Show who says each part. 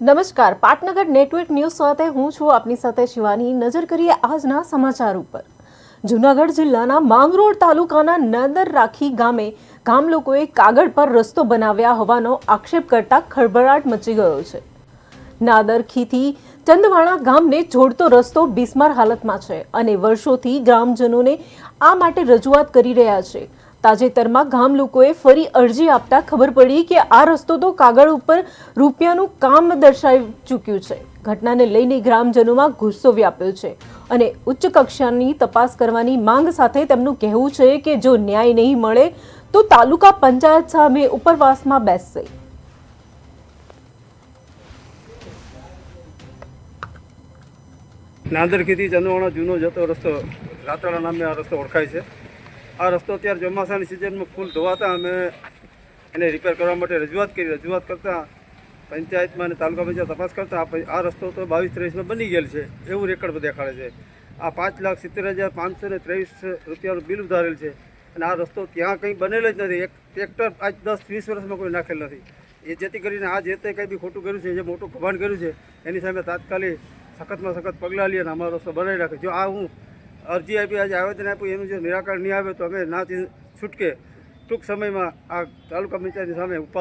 Speaker 1: નમસ્કાર. પાટનગર network news સાથે હું છું આપની સાથે શિવાની. નજર કરીએ આજના સમાચાર ઉપર. જૂનાગઢ જિલ્લાના માંગરોળ તાલુકાના નદર રાખી ગામે ગામ લોકોએ કાગળ પર રસ્તો બનાવ્યા હોવાનો આક્ષેપ કરતા ખળભળાટ મચી ગયો છે. નાદરખીથી ચંદવાણા ગામને જોડતો રસ્તો બિસ્માર હાલતમાં છે અને વર્ષોથી ગ્રામજનોને આ માટે રજૂઆત કરી રહ્યા છે. તાજેતરમાં ગામ લોકોએ ફરી અરજી આપતા ખબર પડી કે આ રસ્તો તો કાગળ ઉપર રૂપિયાનું કામ દર્શાવી ચૂક્યું છે. ઘટનાને લઈને ગ્રામજનોમાં ગુસ્સો વ્યાપ્યો છે અને ઉચ્ચ કક્ષાની તપાસ કરવાની માંગ સાથે તેમનું કહેવું છે કે જો ન્યાય નહીં મળે, તો તાલુકા પંચાયત સામે ઉપરવાસમાં બેસશે.
Speaker 2: નાંદરખીથી ચંદવાણા જૂનો જતો રસ્તો રાતળા નામે આ રસ્તો ઓળખાય છે. આ રસ્તો અત્યારે ચોમાસાની સિઝનમાં ફૂલ ધોવાતા. અમે એને રિપેર કરવા માટે રજૂઆત કરી. રજૂઆત કરતાં પંચાયતમાં અને તાલુકા પંચાયત તપાસ કરતાં આ રસ્તો તો બાવીસ ત્રેવીસમાં બની ગયેલ છે. એવું રેકર્ડ દેખાડે છે. આ પાંચ લાખ સિત્તેર હજાર પાંચસો ને ત્રેવીસ રૂપિયાનું બિલ ઉધારેલ છે. અને આ રસ્તો ત્યાં કંઈ બનેલો જ નથી. એક ટ્રેક્ટર આજ દસ વીસ વર્ષમાં કોઈ નાખેલ નથી. એ જેથી કરીને આ જે તે કંઈ બી ખોટું કર્યું છે, જે મોટું કૌભાંડ કર્યું છે, એની સામે તાત્કાલિક સખતમાં સખત પગલાં લઈએ અને અમારો રસ્તો બનાવી રાખે. જો આ હું અરજી આપી, આજે આવેદન આપ્યું, એનું જો નિરાકરણ નહીં આવે તો અમે નાથી છૂટકે ટૂંક સમયમાં આ તાલુકા પંચાયતની સામે